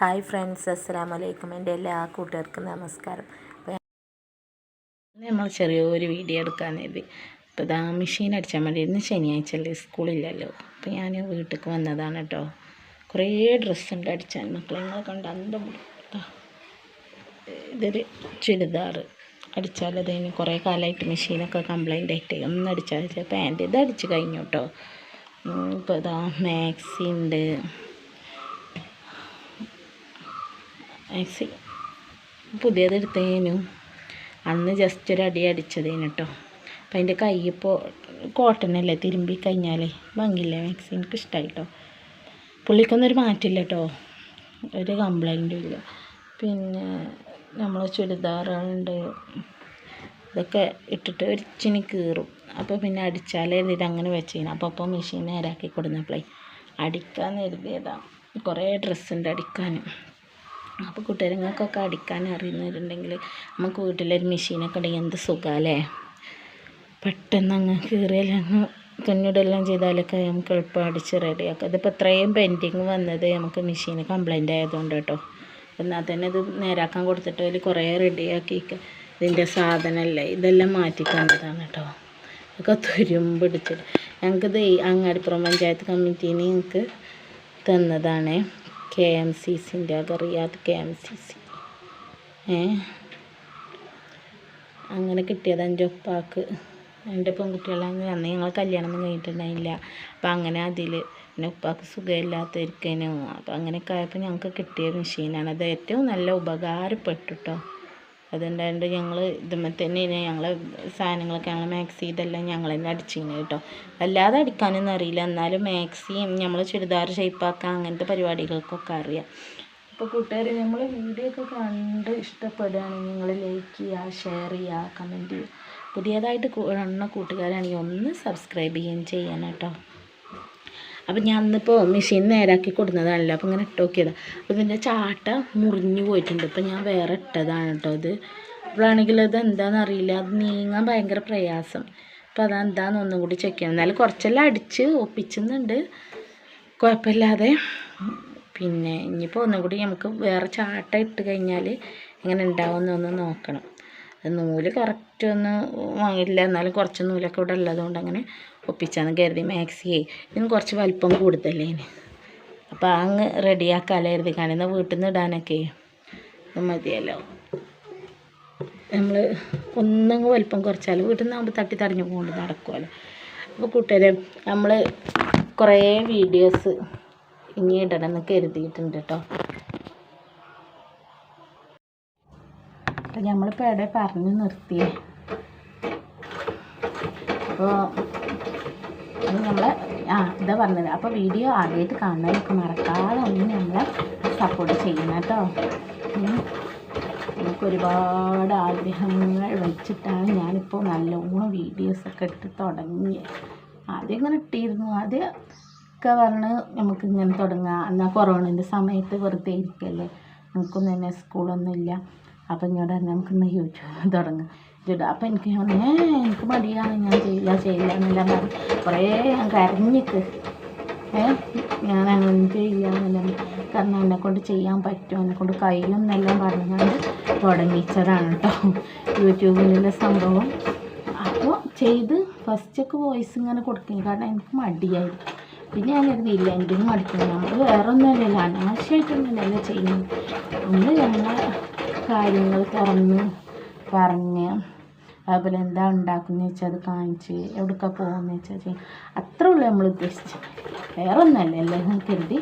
Hi friends അസ്സാം വലൈക്കും എന്റെ എല്ലാ കൂട്ടുകാർക്കും നമസ്കാരം. നമ്മൾ ചെറിയൊരു വീഡിയോ എടുക്കാൻ കരുതി അപ്പോൾ ഇതാ മെഷീൻ അടിച്ചാൽ മതി. ഇന്ന് ശനിയാഴ്ച അല്ലേ സ്കൂളില്ലല്ലോ അപ്പോൾ ഞാൻ വീട്ടിലേക്ക് വന്നതാണ് കേട്ടോ. കുറേ ഡ്രസ്സുണ്ട് അടിച്ചാൽ മക്കളെ നിങ്ങളെ കണ്ട് അന്തം. ഇതൊരു ചുരിദാർ അടിച്ചാൽ അതിന് കുറേ കാലമായിട്ട് മെഷീനൊക്കെ കംപ്ലൈന്റ് ആയിട്ട് ഒന്ന് അടിച്ചാൽ പാന്റ് ഇത് അടിച്ച് കഴിഞ്ഞു കേട്ടോ. ഇപ്പോൾ ഇതാ മാക്സി ഉണ്ട്. മാക്സി പുതിയത് എടുത്തതിനും അന്ന് ജസ്റ്റ് ഒരു അടി അടിച്ചതേനു കേട്ടോ. അപ്പം അതിന്റെ കൈ ഇപ്പോൾ കോട്ടൺ അല്ലേ തിരുമ്പി കഴിഞ്ഞാലേ? ഭംഗിയില്ല മാക്സി എനിക്ക് ഇഷ്ടമായി കേട്ടോ. പുള്ളിക്കൊന്നും ഒരു മാറ്റില്ല കേട്ടോ. ഒരു കംപ്ലൈന്റും ഇല്ല. പിന്നെ നമ്മൾ ചുരിദാറുണ്ട് ഇതൊക്കെ ഇട്ടിട്ട് ഒരു ഇച്ചിനി കീറും. അപ്പോൾ പിന്നെ അടിച്ചാലേ ഇത് അങ്ങനെ വെച്ചിരുന്നു അപ്പോൾ അപ്പോൾ മെഷീൻ നേരാക്കി കൊടുന്നപ്പോഴേ അടിക്കാൻ എഴുതിയതാണ് കുറേ ഡ്രസ്സുണ്ട് അടിക്കാനും. അപ്പോൾ കൂട്ടുകാരങ്ങൾക്കൊക്കെ അടിക്കാൻ അറിയുന്നവരുണ്ടെങ്കിൽ നമുക്ക് വീട്ടിലൊരു മെഷീനൊക്കെ ഉണ്ടെങ്കിൽ എന്ത് സുഖമല്ലേ പെട്ടെന്ന് അങ്ങ് കീറിയല്ലങ്ങ് തുന്നിടെല്ലാം ചെയ്താലൊക്കെ നമുക്ക് എളുപ്പം അടിച്ച് റെഡിയാക്കാം ഇതിപ്പോൾ ഇത്രയും പെൻഡിങ് വന്നത് നമുക്ക് മെഷീന് കംപ്ലൈന്റ് ആയതുകൊണ്ട് കേട്ടോ. എന്നാൽ തന്നെ ഇത് നേരാക്കാൻ കൊടുത്തിട്ട് അതിൽ കുറേ റെഡിയാക്കി ഇതിന്റെ സാധനമല്ലേ ഇതെല്ലാം മാറ്റി തന്നതാണ് കേട്ടോ ഒക്കെ തുരുമ്പിടിച്ചിട്ട് ഞങ്ങൾക്കിത് അങ്ങാടിപ്പുറം പഞ്ചായത്ത് കമ്മിറ്റീന് ഞങ്ങൾക്ക് തന്നതാണ്. കെ എം സി സിന്റെ Riyadh K M C C. ഏ? അങ്ങനെ കിട്ടിയത് എന്റെ ഉപ്പാക്ക്. എന്റെ പെൺകുട്ടികളാണ്. അന്ന് ഞങ്ങൾ കല്യാണം കഴിഞ്ഞിട്ടുണ്ടായില്ല. അപ്പം അങ്ങനെ അതിൽ പിന്നെ ഉപ്പാക്ക് സുഖമില്ലാത്തിരിക്കാനും അപ്പം അങ്ങനെയൊക്കെ ആയപ്പോൾ ഞങ്ങൾക്ക് കിട്ടിയ മെഷീനാണ് അത് ഏറ്റവും നല്ല ഉപകാരപ്പെട്ടു കേട്ടോ അതുണ്ടായിട്ട് ഞങ്ങൾ ഇതുമ്മേ തന്നെ ഞങ്ങൾ സാധനങ്ങളൊക്കെ ഞങ്ങൾ മാക്സി ഇതെല്ലാം ഞങ്ങൾ തന്നെ അടിച്ചിരുന്നു കേട്ടോ. അല്ലാതെ അടിക്കാനൊന്നും അറിയില്ല. എന്നാലും മാക്സിയും നമ്മൾ ചുരിദാർ ഷേപ്പാക്കുക അങ്ങനത്തെ പരിപാടികൾക്കൊക്കെ അറിയാം. അപ്പോൾ കൂട്ടുകാർ നമ്മൾ വീഡിയോ ഒക്കെ കണ്ട് ഇഷ്ടപ്പെടുകയാണെങ്കിൽ നിങ്ങൾ ലൈക്ക് ചെയ്യുക ഷെയർ ചെയ്യുക കമന്റ് ചെയ്യുക. പുതിയതായിട്ട് കാണുന്ന കൂട്ടുകാരാണെങ്കിൽ ഒന്ന് സബ്സ്ക്രൈബ് ചെയ്യുകയും ചെയ്യണം കേട്ടോ. അപ്പം ഞാൻ ഇന്നിപ്പോൾ മെഷീൻ നേരാക്കി കൊടുക്കുന്നതാണല്ലോ അപ്പോൾ ഇങ്ങനെ ഇട്ട് നോക്കിയതാണ് അപ്പോൾ ഇതിന്റെ ചാട്ട മുറിഞ്ഞു പോയിട്ടുണ്ട്. ഇപ്പം ഞാൻ വേറെ ഇട്ടതാണ് കേട്ടോ ഇത്. അപ്പോഴാണെങ്കിൽ അത് എന്താണെന്ന് അറിയില്ല. അത് നീങ്ങാൻ ഭയങ്കര പ്രയാസം. അപ്പോൾ അതെന്താണെന്ന് ഒന്നും കൂടി ചെക്ക് ചെയ്യണം. എന്നാലും കുറച്ചെല്ലാം അടിച്ച് ഒപ്പിച്ചുന്നുണ്ട് കുഴപ്പമില്ലാതെ. പിന്നെ ഇനിയിപ്പോൾ ഒന്നും കൂടി നമുക്ക് വേറെ ചാട്ട ഇട്ട് കഴിഞ്ഞാൽ എങ്ങനെ ഉണ്ടാവുമെന്നൊന്ന് നോക്കണം. നൂൽ കറക്റ്റ് ഒന്ന് വാങ്ങില്ല എന്നാലും കുറച്ച് നൂലൊക്കെ ഇവിടെ ഉള്ളതുകൊണ്ട് അങ്ങനെ ഒപ്പിച്ചാന്ന് കരുതി മാക്സിയെ. ഇതിന് കുറച്ച് വലിപ്പം കൂടുതലേ അപ്പോൾ അങ്ങ് റെഡിയാക്കാമല്ലോ കരുതി. കാണുന്ന വീട്ടിൽ നിന്ന് ഇടാനൊക്കെ മതിയല്ലോ. നമ്മൾ ഒന്നങ്ങ് വലിപ്പം കുറച്ചാൽ വീട്ടിൽ നിന്നാകുമ്പോൾ തട്ടി തടഞ്ഞു കൊണ്ട് നടക്കുമല്ലോ അപ്പോൾ കൂട്ടുകാരെ നമ്മൾ കുറേ വീഡിയോസ് ഇനി ഇടണമെന്ന് കരുതിയിട്ടുണ്ട് കേട്ടോ അപ്പം നമ്മളിപ്പോൾ എവിടെ പറഞ്ഞു നിർത്തി അപ്പോൾ അത് നമ്മൾ ആ ഇതാ പറഞ്ഞത്. അപ്പോൾ വീഡിയോ ആദ്യമായിട്ട് കാണാനൊക്കെ മറക്കാതെ ഒന്ന് നമ്മൾ സപ്പോർട്ട് ചെയ്യണം കേട്ടോ. നമുക്ക് ഒരുപാട് ആഗ്രഹങ്ങൾ വെച്ചിട്ടാണ് ഞാനിപ്പോൾ നല്ലോണം വീഡിയോസൊക്കെ ഇട്ട് തുടങ്ങി ആദ്യം ഇങ്ങനെ ഇട്ടിരുന്നു. ആദ്യം ഒക്കെ പറഞ്ഞ് നമുക്ക് ഇങ്ങനെ തുടങ്ങാം. എന്നാൽ കൊറോണന്റെ സമയത്ത് വെറുതെ ഇരിക്കല്ലേ? നമുക്കൊന്നും തന്നെ സ്കൂളൊന്നും ഇല്ല അപ്പം ഇങ്ങോട്ട് തന്നെ നമുക്കിന്ന് യൂട്യൂബ് തുടങ്ങാം. ഇടാം അപ്പം എനിക്ക് പറഞ്ഞു, ഏ എനിക്ക് മടിയാണ് ഞാൻ ചെയ്യില്ല ചെയ്യില്ല എന്നെല്ലാം പറഞ്ഞു. കുറേ ഞാൻ കരഞ്ഞിക്ക്. ഏ ഞാൻ അങ്ങനെ ചെയ്യില്ല എന്നെല്ലാം കാരണം എന്നെ കൊണ്ട് ചെയ്യാൻ പറ്റും. എന്നെ കൊണ്ട് കഴിയും എന്നെല്ലാം പറഞ്ഞുകൊണ്ട് തുടങ്ങിച്ചതാണ് കേട്ടോ യൂട്യൂബിലുള്ള സംഭവം. അപ്പോൾ ചെയ്ത് ഫസ്റ്റൊക്കെ വോയിസ് ഇങ്ങനെ കൊടുക്കും കാരണം എനിക്ക് മടിയായി പിന്നെ ഞാൻ കരുതിയില്ല എന്തിനും മടിക്കണം നമ്മൾ വേറെ ഒന്നുമല്ലല്ലോ അനാവശ്യമായിട്ടൊന്നുമല്ലല്ലോ ചെയ്യുന്നത്. നമ്മൾ ഞങ്ങളെ കാര്യങ്ങൾ തുറന്ന് പറഞ്ഞ് അതുപോലെ എന്താ ഉണ്ടാക്കുന്നത് വെച്ചാൽ അത് കാണിച്ച് എവിടെക്ക പോകുന്നത് വെച്ചാൽ അത്രേ ഉള്ളൂ നമ്മൾ ഉദ്ദേശിച്ചത്. വേറെ ഒന്നുമല്ല അല്ലേ എന്ന് കരുതി.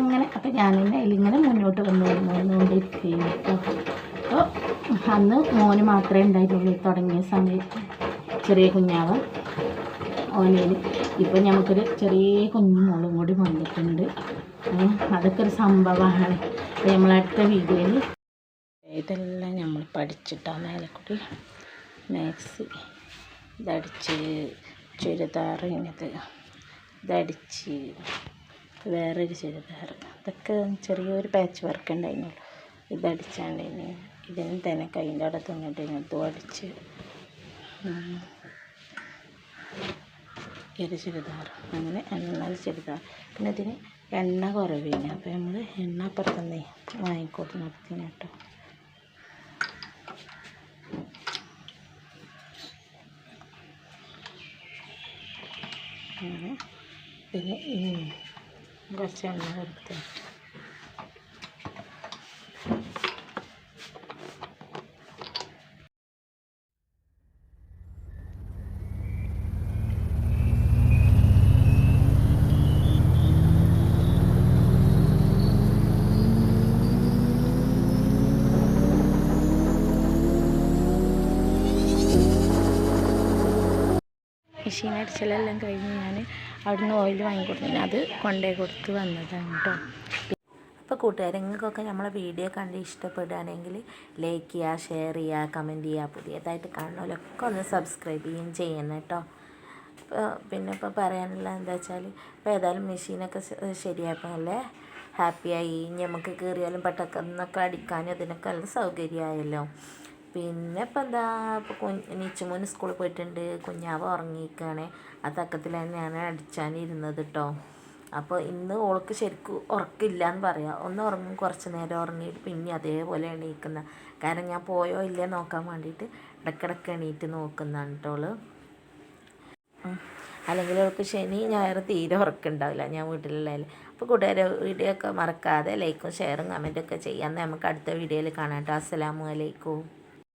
അങ്ങനെ അപ്പം ഞാൻ തന്നെ അതിലിങ്ങനെ മുന്നോട്ട് വന്നു വന്നു വന്നുകൊണ്ടിരിക്കുകയാണ് കേട്ടോ. അപ്പോൾ അന്ന് മോന് മാത്രമേ ഉണ്ടായിട്ടുള്ളൂ തുടങ്ങിയ സമയത്ത്. ചെറിയ കുഞ്ഞാവ് ഓനയിൽ ഇപ്പം നമുക്കൊരു ചെറിയ കുഞ്ഞു മോളും കൂടി വന്നിട്ടുണ്ട്. അതൊക്കെ ഒരു സംഭവമാണ്. നമ്മളടുത്ത വീഡിയോയിൽ ഇതെല്ലാം നമ്മൾ പഠിച്ചിട്ടാണ് മേലെക്കൂടി മാക്സി. ഇതടിച്ച് ചുരിദാർ ഇങ്ങനത്തെ ഇതടിച്ച് വേറൊരു ചുരിദാർ ഇതൊക്കെ ചെറിയൊരു പാച്ച് വർക്ക് ഉണ്ടായിരുന്നുള്ളൂ ഇനി ഇതിന് തന്നെ കൈന്റെ അവിടെ തന്നിട്ട് ഇതും അടിച്ച് ഒരു ചുരിദാർ അങ്ങനെ എണ്ണ ചുരിദാർ പിന്നെ ഇതിന് എണ്ണ കുറവില്ല അപ്പോൾ നമ്മൾ എണ്ണ അപ്പുറത്തുനിന്ന് വാങ്ങിക്കൊടുത്തിന് കേട്ടോ. അങ്ങനെ ഈ കുറച്ച് എണ്ണ കൊടുത്ത് മെഷീൻ അടിച്ചലെല്ലാം കഴിഞ്ഞ് ഞാൻ അവിടുന്ന് ഓയിൽ വാങ്ങിക്കൊടുത്തു അത് കൊണ്ടേ കൊടുത്ത് വന്നതാണ് കേട്ടോ. അപ്പോൾ കൂട്ടുകാരെ നിങ്ങൾക്കൊക്കെ നമ്മളെ വീഡിയോ കണ്ട് ഇഷ്ടപ്പെടുകയാണെങ്കിൽ ലൈക്ക് ചെയ്യുക ഷെയർ ചെയ്യുക കമന്റ് ചെയ്യുക. പുതിയതായിട്ട് കാണുന്നവരൊക്കെ ഒന്ന് സബ്സ്ക്രൈബ് ചെയ്യുകയും ചെയ്യണം കേട്ടോ. പിന്നെ ഇപ്പോൾ പറയാനുള്ള എന്താ വെച്ചാൽ ഇപ്പോൾ ഏതായാലും മെഷീനൊക്കെ ശരിയായപ്പോൾ നല്ല ഹാപ്പിയായി നമുക്ക് കയറിയാലും പെട്ടെന്നൊക്കെ അടിക്കാനും അതിനൊക്കെ നല്ല സൗകര്യമായല്ലോ. പിന്നെ ഇപ്പം എന്താ ഇപ്പോൾ കുഞ്ഞ് നീച്ചുമോന് സ്കൂളിൽ പോയിട്ടുണ്ട്. കുഞ്ഞാവ് ഉറങ്ങിയിരിക്കുകയാണ് ആ തക്കത്തിൽ ഞാൻ അടിച്ചാനിരുന്നത് കേട്ടോ അപ്പോൾ ഇന്ന് ഓൾക്ക് ശരിക്കും ഉറക്കില്ല എന്ന് പറയാം. ഒന്ന് ഉറങ്ങും കുറച്ച് നേരം ഉറങ്ങിയിട്ട് പിന്നെ അതേപോലെ എണീക്കുന്ന. കാരണം ഞാൻ പോയോ ഇല്ലേ നോക്കാൻ വേണ്ടിയിട്ട് ഇടയ്ക്കിടയ്ക്ക് എണീറ്റ് നോക്കുന്നതാണ് കേട്ടോൾ. അല്ലെങ്കിൽ അവൾക്ക് ശനി ഞായർ തീരെ ഉറക്കുണ്ടാവില്ല. ഞാൻ വീട്ടിലുള്ളതിൽ അപ്പോൾ കൂട്ടുകാരെ വീഡിയോ ഒക്കെ മറക്കാതെ ലൈക്കും ഷെയറും കമന്റൊക്കെ ഒക്കെ ചെയ്യാം. എന്നാൽ നമുക്ക് അടുത്ത വീഡിയോയിൽ കാണാം കേട്ടോ അസ്സലാമു അലൈക്കും.